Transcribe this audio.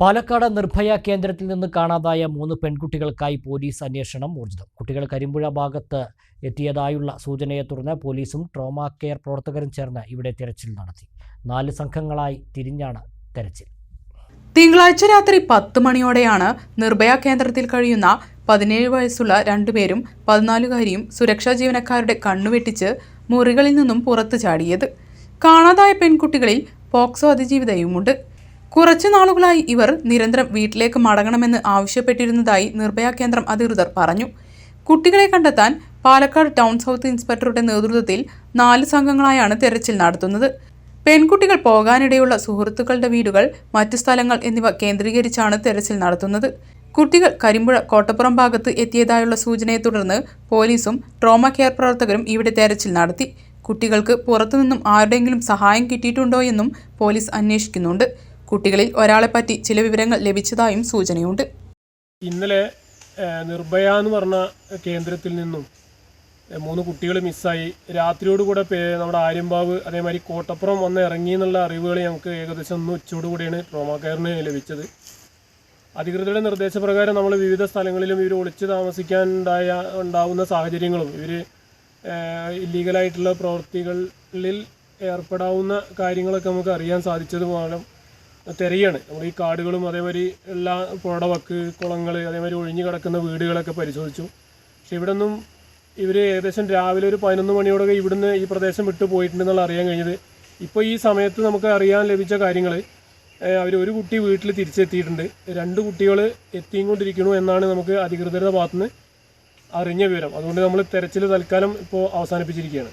പാലക്കാട് നിർഭയ കേന്ദ്രത്തിൽ നിന്ന് കാണാതായ മൂന്ന് പെൺകുട്ടികൾക്കായി പോലീസ് അന്വേഷണം ഊർജിതം. കുട്ടികൾ കരിമ്പുഴ ഭാഗത്ത് എത്തിയതായുള്ള സൂചനയെ തുടർന്ന് പോലീസും ട്രോമ കെയർ പ്രവർത്തകരും ചേർന്ന് ഇവിടെ തിരച്ചിൽ നടത്തി. നാല് സംഘങ്ങളായി തിരിഞ്ഞാണ് തെരച്ചിൽ. തിങ്കളാഴ്ച രാത്രി പത്ത് മണിയോടെയാണ് നിർഭയ കേന്ദ്രത്തിൽ കഴിയുന്ന പതിനേഴ് വയസ്സുള്ള രണ്ടുപേരും പതിനാലുകാരിയും സുരക്ഷാ ജീവനക്കാരുടെ കണ്ണുവെട്ടിച്ച് മുറികളിൽ നിന്നും പുറത്തു ചാടിയത്. കാണാതായ പെൺകുട്ടികളിൽ പോക്സോ അതിജീവിതയുമുണ്ട്. കുറച്ചു നാളുകളായി ഇവർ നിരന്തരം വീട്ടിലേക്ക് മടങ്ങണമെന്ന് ആവശ്യപ്പെട്ടിരുന്നതായി നിർഭയ കേന്ദ്രം അധികൃതർ പറഞ്ഞു. കുട്ടികളെ കണ്ടെത്താൻ പാലക്കാട് ടൗൺ സൗത്ത് ഇൻസ്പെക്ടറുടെ നേതൃത്വത്തിൽ നാല് സംഘങ്ങളായാണ് തെരച്ചിൽ നടത്തുന്നത്. പെൺകുട്ടികൾ പോകാനിടയുള്ള സുഹൃത്തുക്കളുടെ വീടുകൾ മറ്റു സ്ഥലങ്ങൾ എന്നിവ കേന്ദ്രീകരിച്ചാണ് തെരച്ചിൽ നടത്തുന്നത്. കുട്ടികൾ കരിമ്പുഴ കോട്ടപ്പുറം ഭാഗത്ത് എത്തിയതായുള്ള സൂചനയെ തുടർന്ന് പോലീസും ട്രോമ കെയർ പ്രവർത്തകരും ഇവിടെ തെരച്ചിൽ നടത്തി. കുട്ടികൾക്ക് പുറത്തുനിന്നും ആരുടെയെങ്കിലും സഹായം കിട്ടിയിട്ടുണ്ടോ എന്നും പോലീസ് അന്വേഷിക്കുന്നുണ്ട്. കുട്ടികളിൽ ഒരാളെപ്പറ്റി ചില വിവരങ്ങൾ ലഭിച്ചതായും സൂചനയുണ്ട്. ഇന്നലെ നിർഭയ എന്ന് പറഞ്ഞ കേന്ദ്രത്തിൽ നിന്നും മൂന്ന് കുട്ടികൾ മിസ്സായി. രാത്രിയോടുകൂടെ നമ്മുടെ ആര്യമ്പാവ് അതേമാതിരി കോട്ടപ്പുറം വന്ന് ഇറങ്ങി എന്നുള്ള അറിവുകൾ ഞങ്ങൾക്ക് ഏകദേശം ഒന്ന് ഉച്ചയോടുകൂടിയാണ് ട്രോമാ കെയറിന് ലഭിച്ചത്. അധികൃതരുടെ നിർദ്ദേശപ്രകാരം നമ്മൾ വിവിധ സ്ഥലങ്ങളിലും ഇവർ ഒളിച്ച് താമസിക്കാൻ ഉണ്ടായ ഉണ്ടാവുന്ന സാഹചര്യങ്ങളും ഇവർ ഇല്ലീഗലായിട്ടുള്ള പ്രവൃത്തികളിൽ ഏർപ്പെടാവുന്ന കാര്യങ്ങളൊക്കെ നമുക്ക് അറിയാൻ സാധിച്ചത് മൂലം തെരയാണ് നമ്മൾ ഈ കാടുകളും അതേമാതിരി എല്ലാ പുഴവക്ക് കുളങ്ങൾ അതേമാതിരി ഒഴിഞ്ഞു കിടക്കുന്ന വീടുകളൊക്കെ പരിശോധിച്ചു. പക്ഷെ ഇവിടെ ഒന്നും ഇവർ ഏകദേശം രാവിലെ ഒരു പതിനൊന്ന് മണിയോടൊക്കെ ഇവിടുന്ന് ഈ പ്രദേശം വിട്ടു പോയിട്ടുണ്ടെന്നുള്ള അറിയാൻ കഴിഞ്ഞത്. ഇപ്പോൾ ഈ സമയത്ത് നമുക്ക് അറിയാൻ ലഭിച്ച കാര്യങ്ങൾ അവർ ഒരു കുട്ടി വീട്ടിൽ തിരിച്ചെത്തിയിട്ടുണ്ട്. രണ്ട് കുട്ടികൾ എത്തിയും കൊണ്ടിരിക്കണു എന്നാണ് നമുക്ക് അധികൃതരുടെ ഭാഗത്തുനിന്ന് അറിഞ്ഞ വിവരം. അതുകൊണ്ട് നമ്മൾ തെരച്ചിൽ തൽക്കാലം ഇപ്പോൾ അവസാനിപ്പിച്ചിരിക്കുകയാണ്.